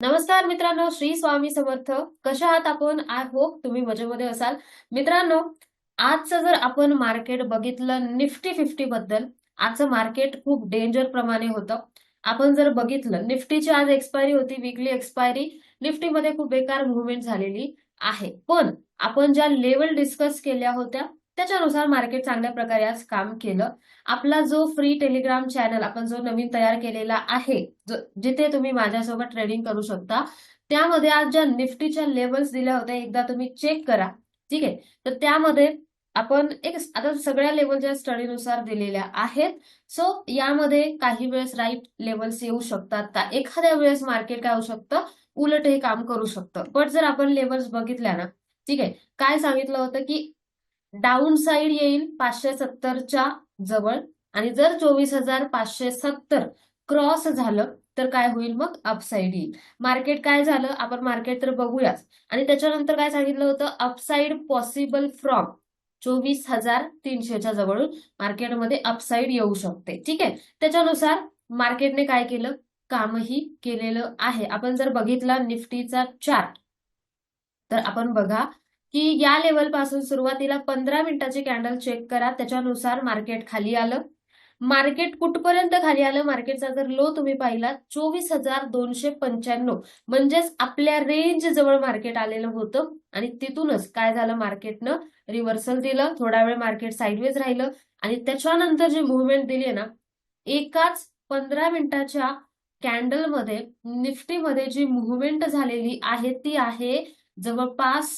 नमस्कार मित्रांनो श्री स्वामी समर्थ. कशा आहात आपण? आय होप तुम्ही मजेमध्ये असाल. मित्रांनो आजचं जर आपण मार्केट बघितलं निफ्टी फिफ्टी बद्दल आजचं मार्केट खूप डेंजर प्रमाणे होतं. आपण जर बघितलं निफ्टीची आज एक्सपायरी होती वीकली एक्सपायरी निफ्टीमध्ये खूप बेकार मुवमेंट झालेली आहे. पण आपण ज्या लेवल डिस्कस केल्या होत्या त्याच्यानुसार मार्केट चांगल्या प्रकारे आज काम केलं. आपला जो फ्री टेलिग्राम चॅनल आपण जो नवीन तयार केलेला आहे जिथे तुम्ही माझ्यासोबत ट्रेडिंग करू शकता त्यामध्ये आज ज्या निफ्टीच्या लेवल्स दिल्या होत्या एकदा तुम्ही चेक करा. ठीक आहे? तर त्यामध्ये आपण एक आता सगळ्या लेवलच्या स्टडीनुसार दिलेल्या आहेत सो यामध्ये काही वेळेस राईट लेवल्स येऊ शकतात. का एखाद्या वेळेस मार्केट काय होऊ शकतं? उलट हे काम करू शकतं. पण जर आपण लेवल्स बघितल्या ना ठीक आहे? काय सांगितलं होतं की डाऊन साईड येईल पाचशे सत्तरच्या जवळ. आणि जर चोवीस हजार पाचशे सत्तर क्रॉस झालं तर काय होईल मग? अपसाईड येईल. मार्केट काय झालं? आपण मार्केट तर बघूयाच. आणि त्याच्यानंतर काय सांगितलं होतं? अपसाईड पॉसिबल फ्रॉम चोवीस हजार तीनशेच्या जवळून मार्केटमध्ये अपसाईड येऊ शकते. ठीक आहे? त्याच्यानुसार मार्केटने काय केलं? कामही केलेलं आहे. आपण जर बघितला निफ्टीचा चार्ट तर आपण बघा की या लेवलपासून सुरुवातीला पंधरा मिनिटाची कॅन्डल चेक करा त्याच्यानुसार मार्केट खाली आलं. मार्केट कुठपर्यंत खाली आलं? मार्केटचा जर लो तुम्ही पाहिला चोवीस हजार दोनशे पंच्याण्णव. म्हणजेच आपल्या रेंज जवळ मार्केट आलेलं होतं आणि तिथूनच काय झालं? मार्केटनं रिव्हर्सल दिलं. थोडा वेळ मार्केट साईडवेज राहिलं आणि त्याच्यानंतर जी मुवमेंट दिली ना एकाच पंधरा मिनिटाच्या कॅन्डलमध्ये निफ्टीमध्ये जी मुवमेंट झालेली आहे ती आहे जवळपास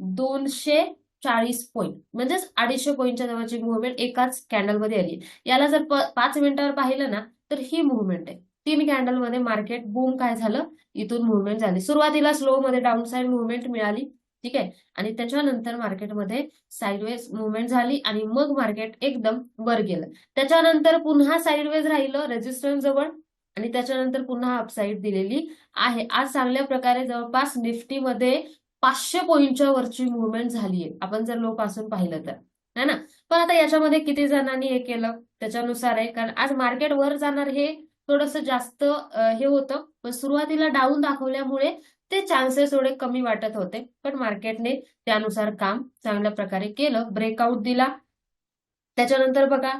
दोनशे चाळीस पॉईंट म्हणजेच अडीचशे पॉईंटच्या जवळची मुवमेंट एकाच कॅन्डलमध्ये आली. याला जर पाच मिनिटावर पाहिलं ना तर ही मुवमेंट आहे. तीन कॅन्डलमध्ये मार्केट बूम काय झालं? इथून मुवमेंट झाली. सुरुवातीला स्लो मध्ये डाऊन साईड मुवमेंट मिळाली. ठीक आहे? आणि त्याच्यानंतर मार्केटमध्ये साईडवेज मुवमेंट झाली आणि मग मार्केट एकदम वर गेलं. त्याच्यानंतर पुन्हा साईडवेज राहिलं रेजिस्टन्स जवळ आणि त्याच्यानंतर पुन्हा अपसाईड दिलेली आहे. आज चांगल्या प्रकारे जवळपास निफ्टीमध्ये पाचशे पॉईंटच्या वरची मुवमेंट झालीये आपण जर लो पासून पाहिलं तर. है ना? पण आता याच्यामध्ये किती जणांनी हे केलं? त्याच्यानुसार आहे. कारण आज मार्केट वर जाणार हे थोडस जास्त हे होतं. पण सुरुवातीला डाऊन दाखवल्यामुळे ते चान्सेस थोडे कमी वाटत होते. पण मार्केटने त्यानुसार काम चांगल्या प्रकारे केलं. ब्रेकआउट दिला. त्याच्यानंतर बघा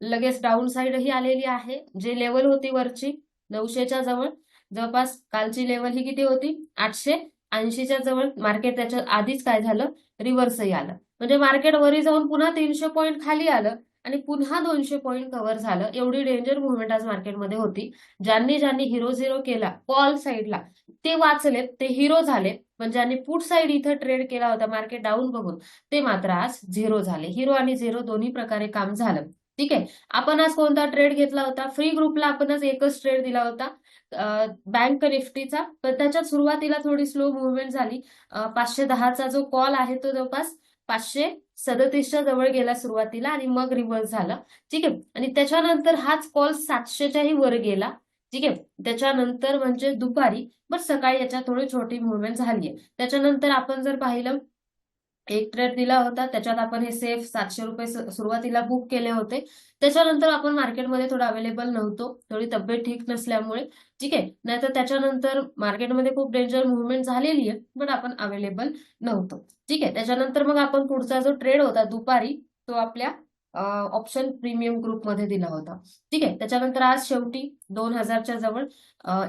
लगेच डाऊन साईड ही आलेली आहे. जे लेवल होती वरची नऊशेच्या जवळ. जवळपास कालची लेवल ही किती होती? आठशे. ऐंशीच्या जवळ मार्केट त्याच्या आधीच काय झालं? रिव्हर्सही आलं. म्हणजे मार्केट वरी जाऊन पुन्हा तीनशे पॉईंट खाली आलं आणि पुन्हा दोनशे पॉईंट कव्हर झालं. एवढी डेंजर मुवमेंट आज मार्केटमध्ये होती. ज्यांनी ज्यांनी हिरो झिरो केला कॉल साईडला ते वाचलेत ते हिरो झाले. पण ज्यांनी पुट साईड इथं ट्रेड केला होता मार्केट डाऊन बघून ते मात्र आज झिरो झाले. हिरो आणि झिरो दोन्ही प्रकारे काम झालं. ठीक आहे? आपण आज कोणता ट्रेड घेतला होता? फ्री ग्रुपला आपण आज एकच ट्रेड दिला होता. बँक निफ्टीचा. पण त्याच्यात सुरुवातीला थोडी स्लो मुवमेंट झाली. पाचशे दहाचा जो कॉल आहे तो जवळपास पाचशे सदतीसच्या जवळ गेला सुरुवातीला आणि मग रिव्हर्स झाला. ठीक आहे? आणि त्याच्यानंतर हाच कॉल सातशेच्याही वर गेला. ठीक आहे? त्याच्यानंतर म्हणजे दुपारी बट सकाळी याच्यात थोडी छोटी मुवमेंट झाली आहे त्याच्यानंतर आपण जर पाहिलं एक ट्रेड दिला होता त्याच्यात आपण हे सेफ सातशे रुपये सुरुवातीला बुक केले होते. त्याच्यानंतर आपण मार्केटमध्ये थोडं अवेलेबल नव्हतो थोडी तब्येत ठीक नसल्यामुळे. ठीक आहे? नाहीतर त्याच्यानंतर मार्केटमध्ये खूप डेंजर मुवमेंट झालेली आहे पण आपण अवेलेबल नव्हतो. ठीक आहे? त्याच्यानंतर मग आपण पुढचा जो ट्रेड होता दुपारी तो आपल्या ऑप्शन प्रीमियम ग्रुपमध्ये दिला होता. ठीक आहे? त्याच्यानंतर आज शेवटी दोन हजारच्या जवळ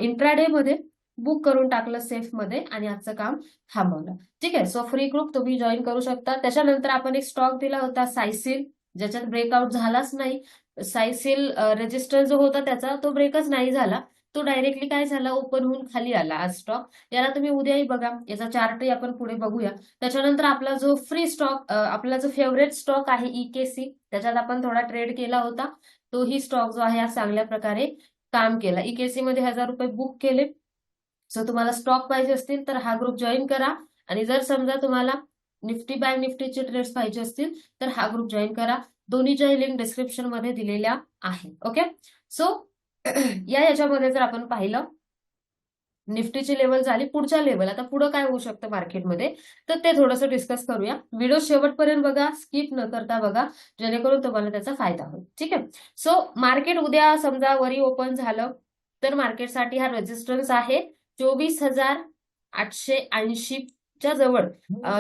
इंट्राडे मध्ये बुक करून टाकलं सेफमध्ये आणि आजचं काम थांबवलं. ठीक आहे? सो फ्री ग्रुप तुम्ही जॉईन करू शकता. त्याच्यानंतर आपण एक स्टॉक दिला होता सायसिल ज्याच्यात ब्रेकआउट झालाच नाही. सायसिल रजिस्टर जो होता त्याचा तो ब्रेकच नाही झाला. तो डायरेक्टली काय झाला? ओपन होऊन खाली आला आज स्टॉक याला तुम्ही उद्याही बघा. याचा चार्टही आपण पुढे बघूया. त्याच्यानंतर आपला जो फ्री स्टॉक आपला जो फेवरेट स्टॉक आहे ईकेसी त्याच्यात आपण थोडा ट्रेड केला होता. तोही स्टॉक जो आहे आज चांगल्या प्रकारे काम केला. ईकेसी मध्ये हजार रुपये बुक केले. सो तुम्हाला स्टॉक पाहिजे असतील तर हा ग्रुप जॉईन करा. आणि जर समजा तुम्हाला निफ्टी बँक निफ्टीचे ट्रेड्स पाहिजे असतील तर हा ग्रुप जॉईन करा. दोन्हीच्याही लिंक डिस्क्रिप्शनमध्ये दिलेल्या आहे ओके सो या याच्यामध्ये जर आपण पाहिलं निफ्टीची लेवल झाली पुढच्या लेवल आता पुढं काय होऊ शकतं मार्केटमध्ये तर ते थोडंसं डिस्कस करूया. व्हिडिओ शेवटपर्यंत बघा स्किप न करता बघा जेणेकरून तुम्हाला त्याचा फायदा होईल. ठीक आहे? सो मार्केट उद्या समजा वरी ओपन झालं तर मार्केटसाठी हा रेजिस्टन्स आहे. चोवीस हजार आठशे ऐंशीच्या जवळ.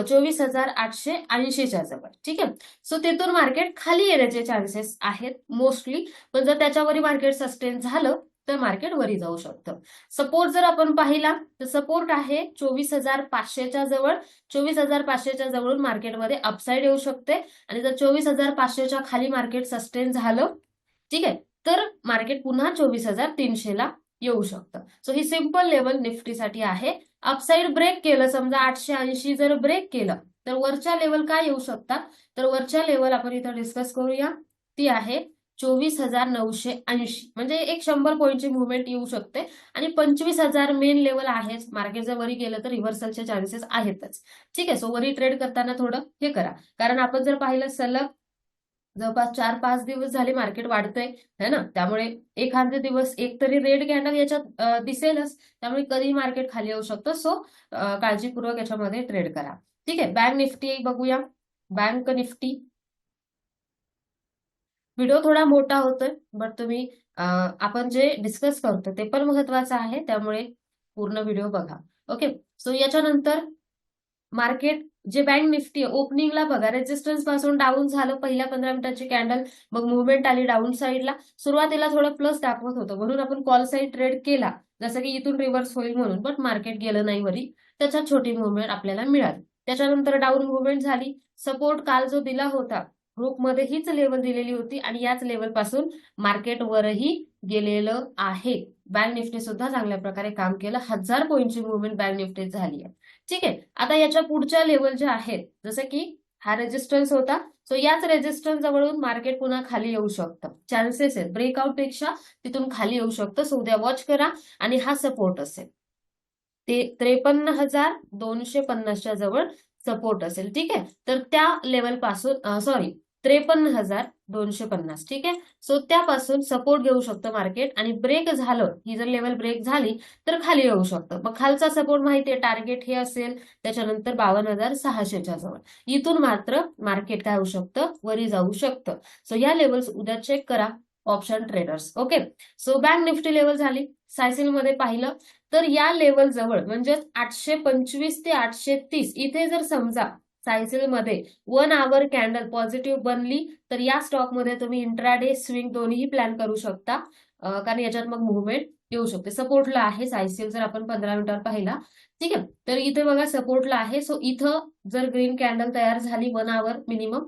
चोवीस हजार आठशे ऐंशीच्या जवळ. ठीक आहे? सो तिथून मार्केट खाली येण्याचे चान्सेस आहेत मोस्टली पण जर त्याच्यावरही मार्केट सस्टेन झालं तर मार्केट वरी जाऊ शकतं. सपोर्ट जर आपण पाहिला तर सपोर्ट आहे चोवीस हजार पाचशेच्या जवळ. चोवीस हजार पाचशेच्या जवळून मार्केटमध्ये अपसाईड येऊ शकते. आणि जर चोवीस हजार पाचशेच्या खाली मार्केट सस्टेन झालं ठीक आहे? तर मार्केट पुन्हा चोवीस हजार तीनशेला येऊ शकतं. सो ही सिंपल लेवल निफ्टीसाठी आहे. अपसाईड ब्रेक केलं समजा आठशे ऐंशी जर ब्रेक केलं तर वरच्या लेवल काय येऊ शकतात? तर वरच्या लेवल आपण इथं डिस्कस करूया. ती आहे चोवीस हजार नऊशे ऐंशी. म्हणजे एक शंभर पॉईंटची मुवमेंट येऊ शकते. आणि पंचवीस हजार मेन लेवल आहेच मार्केट जर वरी गेलं तर रिव्हर्सलचे चान्सेस आहेतच. ठीक आहे? सो वरी ट्रेड करताना थोडं हे करा. कारण आपण जर पाहिलं सलग जवळपास चार पाच दिवस झाले मार्केट वाढतंय है ना? त्यामुळे एखादे दिवस एक तरी रेड कॅन्डल याच्यात दिसेलच. त्यामुळे कधी मार्केट खाली येऊ शकतं? सो काळजीपूर्वक याच्यामध्ये ट्रेड करा. ठीक आहे? बँक निफ्टी बघूया. बँक निफ्टी व्हिडिओ थोडा मोठा होतोय बट तुम्ही आपण जे डिस्कस करतो ते पण महत्वाचं आहे. त्यामुळे पूर्ण व्हिडिओ बघा. ओके सो याच्यानंतर मार्केट जे बँक निफ्टी ओपनिंगला बघा रेजिस्टन्सपासून डाऊन झालं पहिल्या पंधरा मिनिटाची कॅन्डल मग मुवमेंट आली डाऊन साईडला सुरुवातीला थोडं प्लस दाखवत होतं. म्हणून आपण कॉल साईड ट्रेड केला. जसं की इथून रिव्हर्स होईल म्हणून बट मार्केट गेलं नाही वरी. त्याच्यात छोटी मुवमेंट आपल्याला मिळाली. त्याच्यानंतर डाऊन मुवमेंट झाली. सपोर्ट काल जो दिला होता ग्रुपमध्ये हीच लेवल दिलेली होती आणि याच लेवलपासून मार्केट वरही गेलेलं आहे. बँक निफ्टी सुद्धा चांगल्या प्रकारे काम केलं. हजार पॉईंटची मुवमेंट बँक निफ्टीत झाली आहे. ठीक आहे? आता याच्या पुढच्या लेवल ज्या आहेत जसं की हा रेजिस्टन्स होता सो याच रेजिस्टन्स जवळून मार्केट पुन्हा खाली येऊ शकतं. चान्सेस आहेत. ब्रेकआउटपेक्षा तिथून खाली येऊ शकतं. सो उद्या वॉच करा आणि हा सपोर्ट असेल. ते त्रेपन्न हजार दोनशे पन्नासच्या जवळ सपोर्ट असेल. ठीक आहे? तर त्या लेवलपासून सॉरी त्रेपन्न हजार दोनशे पन्नास. ठीक आहे? सो त्यापासून सपोर्ट घेऊ शकतं मार्केट आणि ब्रेक झालं ही जर लेवल ब्रेक झाली तर खाली येऊ शकतं. मग खालचा सपोर्ट माहितीये टार्गेट हे असेल त्याच्यानंतर बावन्न हजार सहाशेच्या जवळ. इथून मात्र मार्केट काय होऊ शकतं? वरी जाऊ शकतं. सो या लेवल्स उद्या चेक करा option traders okay so bank Nifty level झाली. सायसिलमध्ये पाहिलं तर या लेवल जवळ म्हणजे आठशे पंचवीस ते आठशे तीस इथे जर समजा सायसिलमध्ये वन आवर कॅन्डल पॉझिटिव्ह बनली तर या स्टॉकमध्ये तुम्ही इंट्राडे स्विंग दोन्ही प्लॅन करू शकता. कारण याच्यात मग मुवमेंट येऊ शकते. सपोर्टला आहे सायसिल जर आपण पंधरा मिनिटावर पाहिला. ठीक आहे. तर इथे बघा सपोर्टला आहे. सो इथं जर ग्रीन कॅन्डल तयार झाली वन आवर मिनिमम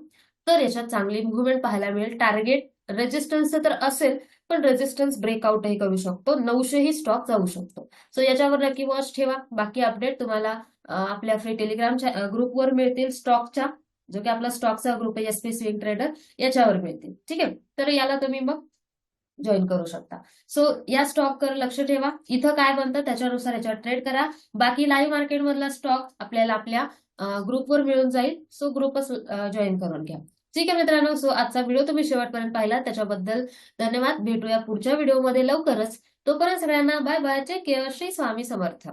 तर याच्यात चांगली मुवमेंट पाहायला मिळेल. टार्गेट रेजिस्टन्स तर असेल पण रेजिस्टन्स ब्रेकआउटही करू शकतो. नऊशेही स्टॉक जाऊ शकतो. सो याच्यावर नक्की वॉच ठेवा. बाकी अपडेट तुम्हाला आपल्या फ्री टेलिग्रामच्या ग्रुपवर मिळतील स्टॉकच्या जो की आपला स्टॉकचा ग्रुप आहे एसपी स्विंग ट्रेडर याच्यावर मिळतील. ठीक आहे? तर याला तुम्ही मग जॉईन करू शकता. सो या स्टॉकवर लक्ष ठेवा. इथं काय बनतं? त्याच्यानुसार याच्यावर ट्रेड करा. बाकी लाईव्ह मार्केटमधला स्टॉक आपल्याला आपल्या ग्रुपवर मिळून जाईल. सो ग्रुपच जॉईन करून घ्या. ठीक आहे मित्रांनो? सो आजचा व्हिडिओ तुम्ही शेवटपर्यंत पाहिला. त्याच्याबद्दल धन्यवाद. भेटूया पुढच्या व्हिडिओमध्ये लवकरच. तोपर्यंत सगळ्यांना bye bye take care Shri Swami Samarth.